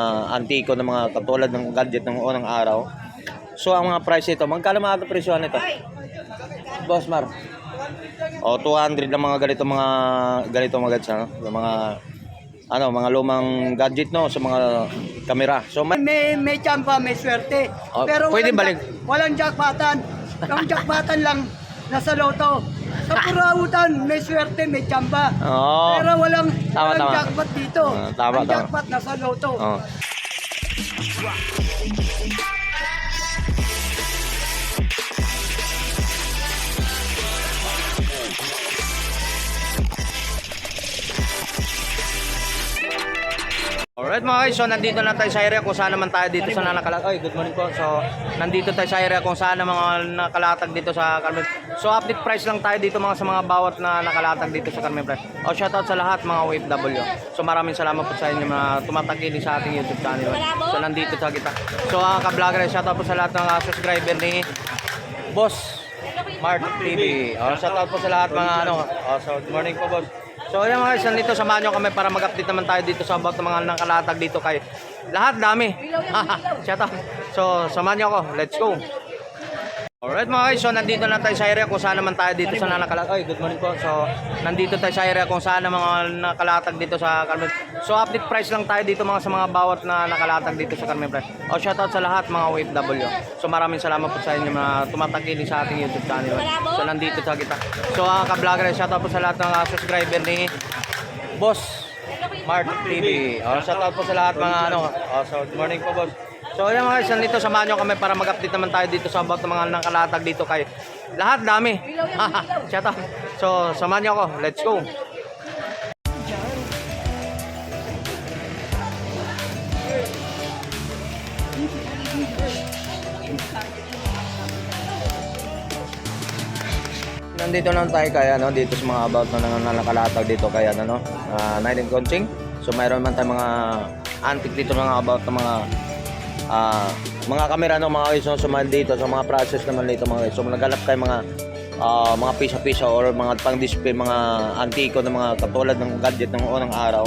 uh, antiko ng mga katulad ng gadget ng unang araw. So ang mga price ito, magkano mga ito presyo nito? Boss Mar. O 200 lang mga ganito mga ganito mga gadgets no? Yung mga ano, mga lumang gadget no sa mga kamera. So may May, may tsampa, may swerte. Oh, Pero pwede walang, balik. walang jackpotan. Yung jackpotan lang nasa loto. Sa Purawutan, may swerte, may tsampa. Oo. Pero walang, Tama, walang tama. jackpot dito. Ah, tama, Ang tama. jackpot nasa loto. Oh. Alright mga guys, so nandito na tayo sa area kung saan naman tayo dito sa nakalatag. Ay, good morning po. So, nandito tayo sa area kung saan mga nakalatag dito sa Carmen. So, update price lang tayo dito mga sa mga bawat na nakalatag dito sa Carmen Price. O, shoutout sa lahat mga OFW. So, maraming salamat po sa inyo mga tumatagili sa ating YouTube channel. So, nandito sa kita. So, ang ka-vlogger, shoutout po sa lahat ng uh, subscriber ni Boss Mart TV. O, shoutout po sa lahat mga ano. O, so, good morning po, boss. So, ayan mga guys, nandito samahan nyo kami para mag-update naman tayo dito sa about ng mga nakalatag dito kay lahat dami. Shoutout. So, samahan nyo ako. Let's go. Alright mga guys, so nandito na tayo sa area kung saan naman tayo dito sa nakalatag. Ay, good morning po. So, nandito tayo sa area kung saan mga nakalatag dito sa Carmen. So, update price lang tayo dito mga sa mga bawat na nakalatag dito sa Carmen Price. O, shoutout sa lahat mga OFW. So, maraming salamat po sa inyo mga tumatagili sa ating YouTube channel. So, nandito sa kita. So, ang ka-vlogger, shoutout po sa lahat ng uh, subscriber ni Boss Mart TV. O, shoutout po sa lahat mga ano. O, so, good morning po, boss. So, ayan mga guys, nandito samahan nyo kami para mag-update naman tayo dito sa about ng mga nakalatag dito kay lahat dami. shoutout. So, samahan nyo ako. Let's go. Nandito lang tayo kaya ano dito sa mga about na nang nakalatag dito kaya ano no. Uh, Night and Coaching. So mayroon man tayong mga antique dito mga about ng mga ah, mga kamera no mga guys no, so mga dito sa mga process naman dito mga guys. So naghanap kayo mga ah, mga pisa-pisa or mga pang-display mga antiko ng mga katulad ng gadget ng unang araw.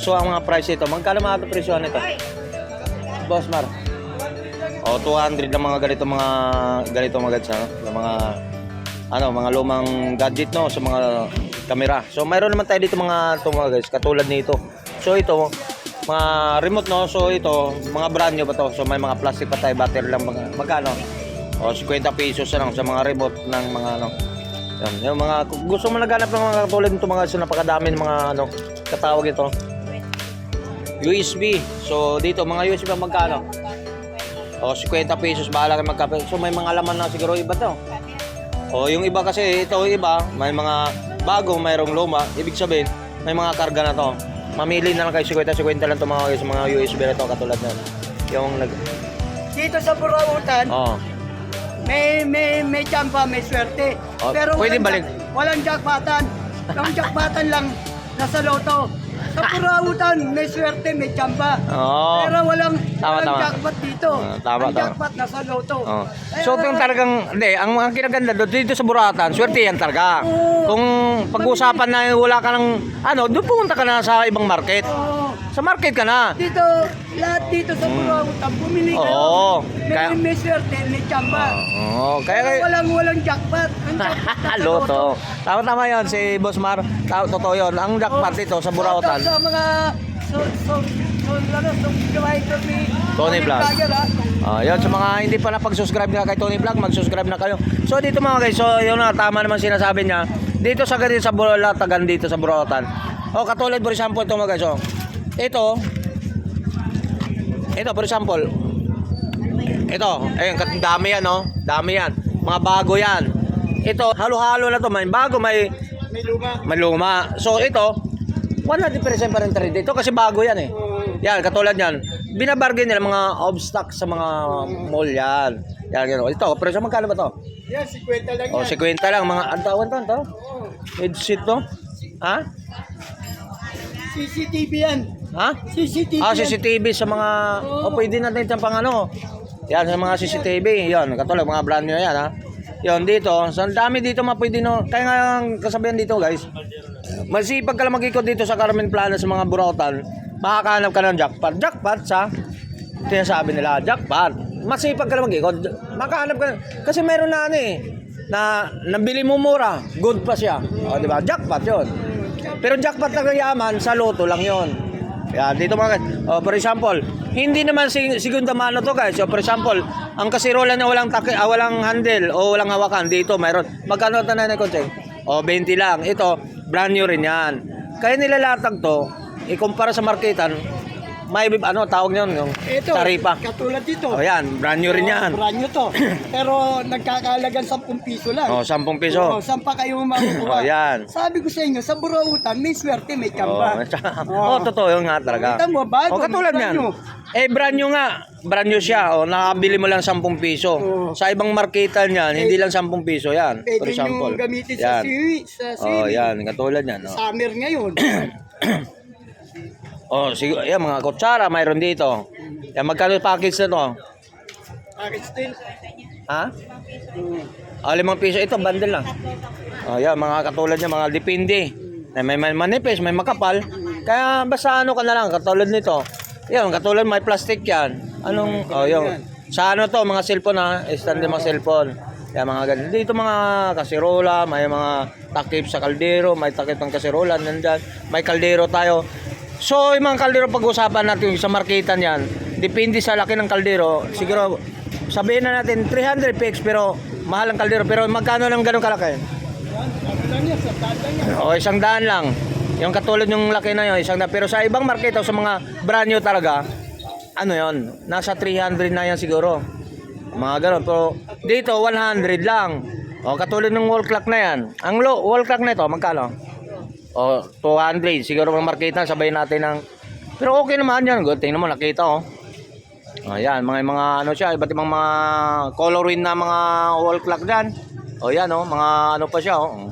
So ang mga price ito, magkano mga presyo nito? Boss Mar. O 200 lang mga ganito mga ganito mga gadgets no? Yung mga ano, mga lumang gadget no sa mga kamera. So mayroon naman tayo dito mga ito mga guys, katulad nito. So ito mga remote no. So ito, mga brand new pa to. So may mga plastic pa tayo, battery lang mga magkano? O 50 pesos lang sa mga remote ng mga ano. Yan, yung mga gusto mo naghanap ng mga katulad nito mga so napakadami ng mga ano katawag ito. USB. So dito mga USB magkano? O 50 pesos bahala kayo magkape. So may mga laman na siguro iba to. O yung iba kasi, ito yung iba, may mga bago, mayroong luma. Ibig sabihin, may mga karga na to. Mamili na lang kayo 50-50 lang mga guys, mga USB na to katulad na. Yung nag... Dito sa Purawutan, Oh. may, may, may tsampa, may swerte. Oh, Pero pwede walang, balik. jack- walang jackpotan. Yung jackpotan lang nasa loto. Sa Purawutan, may swerte, may tsampa. Oo. Pero walang, Tama, walang tama. jackpot dito. Ah, tama, Ang tama. jackpot nasa loto. Oh. So yung talagang, hindi, ang, ang kinaganda doon, dito sa Buratan, swerte yan talaga. Oo. Kung pag-usapan na wala ka ng, ano, doon pumunta ka na sa ibang market. Oo. Sa market ka na. Dito, lahat dito sa Purawutan, bumili kayo. Hmm. Oo. May, Kaya- may swerte, may tsampa. Oo, kaya Pero walang, walang jackpot. Ang jackpot Loto. Tama-tama yon si Boss Mar. Ta- Totoo yun. Ang jackpot dito sa Burautan. Sa mga so so so ni Tony Vlog. Ah. Ah, yun, sa mga hindi pa napag-subscribe na kay Tony Vlog, mag-subscribe na kayo. So dito mga guys, so yun na, tama naman sinasabi niya. Dito sa ganito sa Burautan, dito sa Burautan. O katulad for example ito mga guys, oh. Ito, ito for example, ito, ayun, dami yan, no? Dami yan. Mga bago yan. Ito, halo-halo na to. May bago, may May luma. may luma. So ito, 100% pa rin trade dito kasi bago yan eh. Yan, katulad yan. Binabargain nila mga off-stock sa mga mall yan. Yan, gano'n. Ito, pero sa magkano ba to? Yan, 50 lang O, 50 lang. Mga, ang tawag to, to? Headset to? Ha? CCTV yan. Ha? CCTV. Ah. CCTV sa mga, o pwede natin sa pang ano. Yan, sa mga CCTV. Yan, katulad, mga brand new yan ha. Yan, dito. So, ang dami dito mga pwede no. Kaya nga ang kasabihan dito guys. Masipag ka lang mag-ikot dito sa Carmen Plana sa mga Burautan. makakahanap ka ng jackpot. Jackpot sa sinasabi nila, jackpot. Masipag ka na mag-ikot. Makahanap ka. Kasi meron na ano eh, na nabili mo mura, good pa siya. O, di ba? Jackpot yon. Pero jackpot na yaman, sa loto lang yon. Yan, dito mga. Oh, for example, hindi naman si segunda mano to guys. So, for example, ang kasirola na walang taki, ah, walang handle o walang hawakan dito, mayroon. Magkano ito na konti? O, 20 lang. Ito, brand new rin yan. Kaya nilalatag to, ikumpara sa marketan, may ano tawag niyon yung Ito, taripa. katulad dito. O yan, brand new rin yan. Brand new to. Pero nagkakalagan 10 piso lang. O, 10 piso. Oo, saan pa kayo makukuha? O, yan. Sabi ko sa inyo, sa burautan, may swerte, may Oh, kamba. oh, totoo yun nga talaga. Kita mo, bago, Oh, katulad brand niyan. new. Eh, brand new nga. Brand new siya. O, nakabili mo lang 10 piso. Oo. Sa ibang marketan yan, hindi lang 10 piso yan. For Pwede example. nyo gamitin sa Yan. siwi, sa Oh, siwi. yan. Katulad yan. Oh, Summer ngayon. oh siguro, yan, mga kutsara, mayroon dito. Yan, magkano package na to? Package din. Ha? Ah, limang piso. Ito, bundle lang. Oh, yan, mga katulad niya, mga. Na May, may manipis, may makapal. Kaya basta ano ka na lang, katulad nito. Yan, katulad may plastic yan. Anong, oh, yun. Sa ano to, mga cellphone ha, stand mga cellphone. Yan, mga ganun. Dito mga kasirola, may mga takip sa kaldero, may takip ng kasirola, nandyan. May kaldero tayo. So, yung mga kaldero pag-usapan natin sa marketan yan, depende sa laki ng kaldero. Siguro, sabihin na natin 300 pesos pero mahal ang kaldero. Pero magkano lang ganun kalaki? O isang daan lang. Yung katulad yung laki na yun, isang daan. Pero sa ibang market o sa mga brand new talaga, ano yon nasa 300 na yan siguro. Mga ganun. Pero dito, 100 lang. O katulad ng wall clock na yan. Ang low, wall clock na ito, magkano? O 200. Siguro mga marketan, sabay natin ng... Pero okay naman yan. Good. Tingnan mo, nakita oh. O yan, mga, mga ano siya, iba't ibang mga colorin na mga wall clock dyan. O yan oh, mga ano pa siya oh.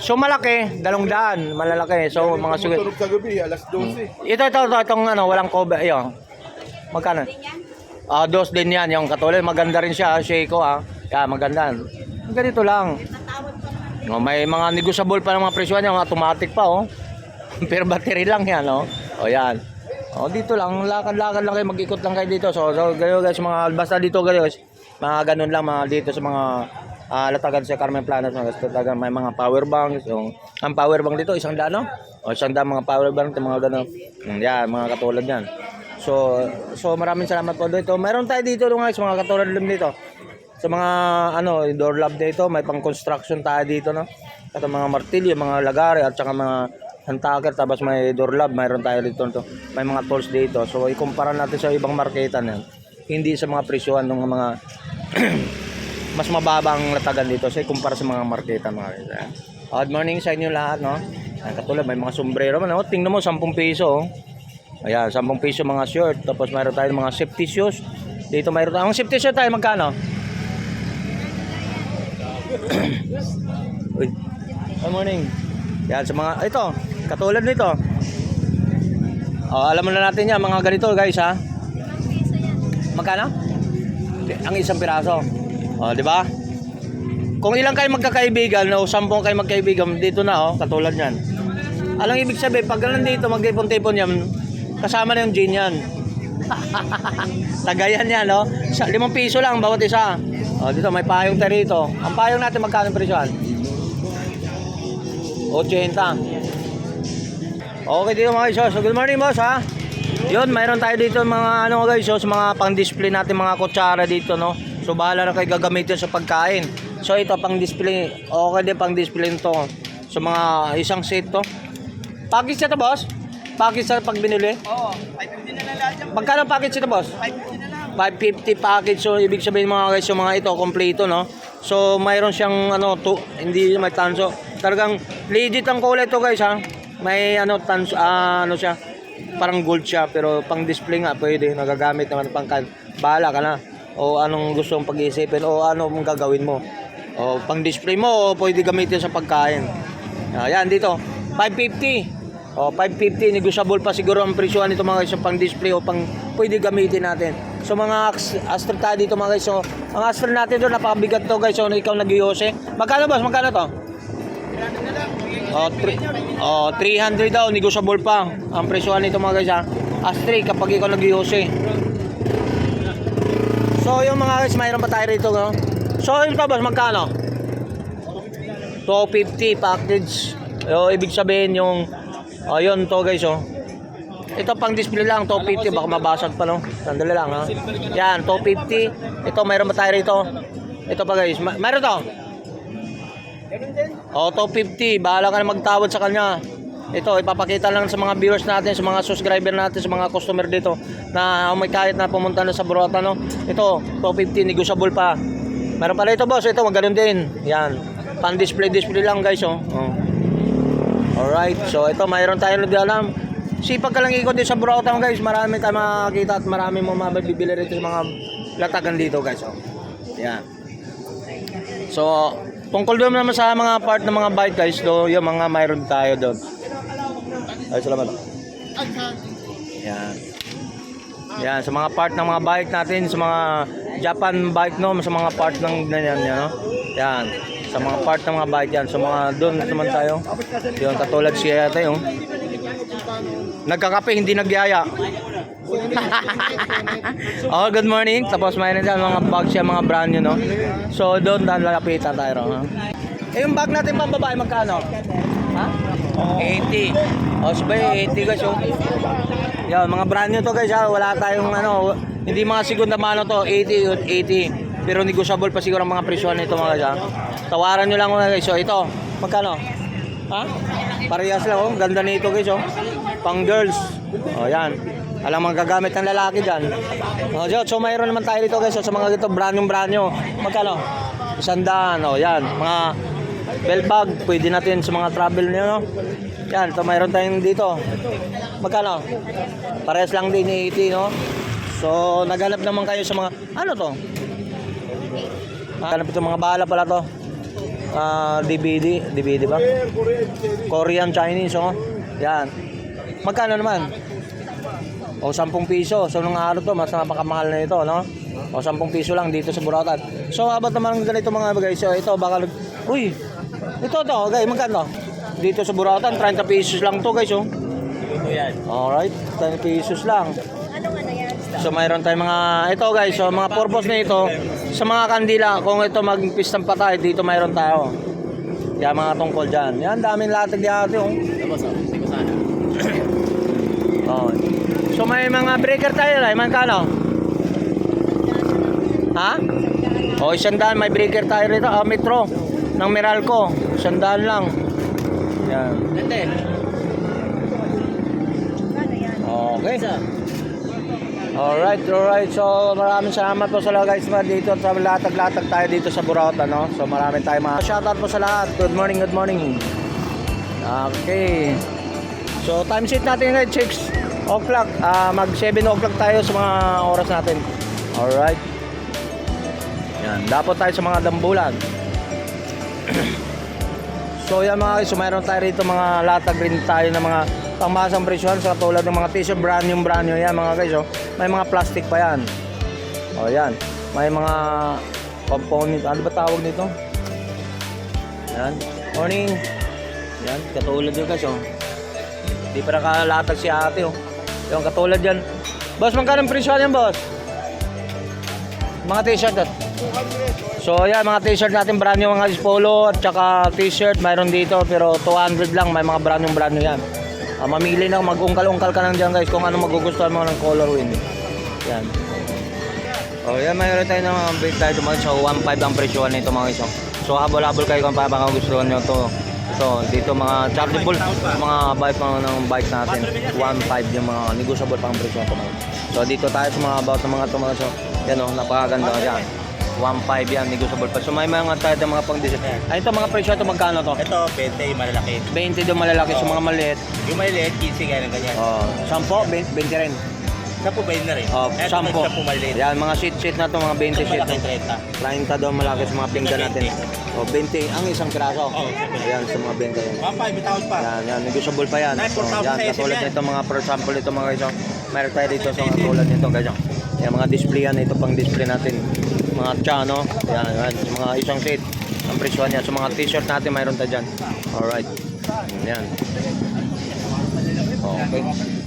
So malaki, dalong daan, malalaki. So mga sugat. Tulog sa gabi, alas 12. Ito, ito, ito, itong ano, walang cover. Ayun. Magkano? Ah, dos din yan, yung katulad. Maganda rin siya, Seiko ah. Yeah, maganda. Ganito lang. No, may mga negotiable pa ng mga presyo yung automatic pa oh. Pero battery lang yan oh. O yan. O dito lang, lakad-lakad lang kayo, mag-ikot lang kayo dito. So, so gayo guys, mga basta dito guys. Mga ganun lang mga dito sa mga ah, latagan sa Carmen Planas mga. Talagang may mga power banks. Yung, ang power bank dito, isang daan no? O isang daan mga power bank, mga ganun. Mm, Yan, mga katulad yan. So, so maraming salamat po dito. Meron tayo dito guys, mga katulad dito sa mga ano door lab dito may pang construction tayo dito no at mga martilyo mga lagari at saka mga hantaker tapos may door lab mayroon tayo dito to may mga tools dito so ikumpara natin sa ibang marketan yan hindi sa mga presyohan ng mga mas mababang latagan dito sa ikumpara sa mga marketan mga guys eh. good morning sa inyo lahat no Ayan, katulad may mga sombrero man oh. tingnan mo 10 piso oh. Ayan, 10 piso mga short. Tapos mayroon tayo mga safety shoes. Dito mayroon. Ang safety shoes tayo magkano? Uy. Good morning. Yan sa mga ito, katulad nito. Oh, alam mo na natin yan mga ganito guys ha. Magkano? Ang isang piraso. Oh, di ba? Kung ilang kayo magkakaibigan o sampung kayo magkaibigan dito na oh, katulad niyan. Alang ibig sabihin, pag ganun dito, mag-ipon-tipon yan, kasama na yung gin yan. Tagayan yan, no? Sa, limang piso lang bawat isa. O, dito, may payong tayo rito. Ang payong natin, magkano presyohan? 80. Okay dito mga. So, good morning boss ha. Yun, mayroon tayo dito mga ano guys, so, sa mga pang-display natin mga kutsara dito no. So bahala na kayo gagamitin sa pagkain. So ito pang-display. Okay din pang-display nito. So mga isang set to. Package na to boss? Package sa pag binili? Oo, 550 na lang lahat yan. Magkano package ito boss? 550 na lang. 550 package so ibig sabihin mga guys yung mga ito kompleto no? So mayroon siyang ano to, hindi may tanso. Talagang legit ang kulay to guys ha? May ano tanso ah, ano siya? Parang gold siya pero pang display nga pwede. Nagagamit naman pang kan bahala ka na. O anong gusto mong pag-iisipin? O ano mong gagawin mo? O pang display mo o pwede gamitin sa pagkain. Ayan dito. 550 o, 550, negotiable pa siguro ang presyohan nito mga guys, pang display o pang pwede gamitin natin. So mga aks- Astro tayo dito mga guys. So, ang Astro natin doon, napakabigat to guys. So, ikaw nag-iose. Magkano boss? Magkano to? Oh, oh, 300 daw, negotiable pa. Ang presyohan nito mga guys ha. Astray kapag ikaw nag-iose. So yung mga guys, mayroon pa tayo rito no? So yung boss, magkano? 250 package. O, ibig sabihin yung ayun to guys oh. Ito pang display lang, 250 baka mabasag pa no. Sandali lang ha. Yan, 250. Ito mayroon ba tayo rito? Ito pa guys, Ma- mayroon to. O, 250. Bahala ka na magtawad sa kanya. Ito, ipapakita lang sa mga viewers natin, sa mga subscriber natin, sa mga customer dito na may kahit na pumunta na sa Burota, no? Ito, 250, negotiable pa. Meron pala ito, boss. Ito, maganoon din. Yan. Pan-display, display lang, guys, oh. oh. Alright, so ito, mayroon tayo na di alam. Sipag ka lang ikot din sa Burota, guys. Marami tayo makakita at marami mo mabibili rito sa mga latagan dito, guys, oh. Yan. So, tungkol doon naman sa mga part ng mga bike guys, do, yung mga mayroon tayo doon. Ay, salamat. Yan. Yan, sa mga part ng mga bike natin, sa mga Japan bike, no, sa mga part ng ganyan, yan, no. Yan. Sa mga part ng mga bike yan. Sa mga doon naman tayo. Yung katulad siya yung Nagkakape, hindi nagyaya. oh, good morning. Tapos mayroon dyan mga bag siya, mga brand new, no? So, doon lalapitan tayo, no? Eh, yung bag natin pang babae, magkano? Ha? 80. Oh, sabay, 80 guys, oh. Yan, mga brand new to guys, ha? Wala tayong, ano, hindi mga segunda mano to, 80, 80. Pero negotiable pa siguro ang mga presyo nito mga guys, ha? Tawaran nyo lang mga guys. So, ito, magkano? Ha? Parehas lang, oh. Ganda nito guys, oh. Pang girls. Oh, yan. Alam mga gagamit ng lalaki dyan. Oh, so, so mayroon naman tayo dito guys, oh, sa mga dito, brand yung brand nyo. Magkano? Isandaan, oh, yan. Mga bell bag, pwede natin sa mga travel nyo, no? Yan, ito mayroon tayong dito. Magkano? Parehas lang din 80, no? So, naghanap naman kayo sa mga, ano to? Hanap ito mga bala pala to. Ah, DVD, DVD ba? Korean Chinese, oh. Yan. Magkano naman? O 10 piso. So nung araw to, mas napakamahal na ito, no? O 10 piso lang dito sa Buratan. So abot naman ng ganito mga guys. So ito baka nag Uy. Ito to, guys, magkano? Dito sa Buratan, 30 pesos lang to, guys, oh. Alright, 10 pesos lang. So mayroon tayong mga ito guys, so mga purpose na ito sa mga kandila kung ito magpistang patay dito mayroon tayo. Yan mga tungkol diyan. Yan daming latag oh. Tapos, oh, hindi ko sana. Oh. So may mga breaker tayo ay magkano? Ha? Oh, isang daan may breaker tayo rito. Ah, metro ng Meralco. Isang daan lang. Yan. Dante. Okay. Alright, alright. So maraming salamat po sa lahat guys mga dito sa latag-latag tayo dito sa Burauta, no? So maraming tayo mga shoutout po sa lahat. Good morning, good morning. Okay. So time sheet natin ngayon, 6 o'clock. Ah, mag 7 o'clock tayo sa mga oras natin. Alright. Yan, dapat tayo sa mga dambulan. So yan mga guys, so mayroon tayo rito mga latag rin tayo ng mga pangmasang presyon sa tulad ng mga t-shirt brand new brand new yan mga guys oh. May mga plastic pa yan. O yan. May mga component. Ano ba tawag nito? Yan. Morning. Yan. Katulad yun guys oh. Di pa nakalatag si ate oh. Yung katulad yan. Boss, magkano presyo yan boss? Mga t-shirt at So yan mga t-shirt natin brand new mga polo at saka t-shirt mayroon dito pero 200 lang may mga brand new brand new yan. Ah, mamili na mag-ungkal-ungkal ka lang dyan guys kung ano magugustuhan mo ng color win. Yan. Oh yan mayroon tayo ng mga break tayo mga so 1.5 ang presyo nito mga iso. So habol-habol kayo kung paano gustuhan nyo to. So dito mga chargeable mga bike mga ng bike natin 1.5 yung mga negotiable pang presyo to mga. So dito tayo sa mga about ng mga to mga so yan oh napakaganda yan. 1.5 yan, negotiable pa. So may mga tayo ng mga pang design. Ay, ito mga presyo ito magkano to? Ito, 20 yung malalaki. 20 daw malalaki sa mga maliit. Yung maliliit, 15 kaya ng ganyan. Oh, 10, 20 rin. Sa yun na rin? Oh, Ito, 10. Sa maliliit. Yan, mga sheet-sheet na to, mga 20 Ito sheet. malaki, 30. 30 daw malaki sa mga pinggan natin. Oh, 20 ang isang piraso. Oh, Ayan, sa mga 20 yan. 1.5, bitawad pa. Yan, yan, negotiable pa yan. So, 4,000 yan, sa katulad nito mga, for example, ito mga guys, oh, meron tayo dito sa mga tulad nito guys. oh. Yan, mga display yan, ito pang display natin. Mga tsa, no? Yan, yan, mga isang set. Ang presyo niya. So, mga t-shirt natin, mayroon tayo dyan. Alright. Yan. Okay.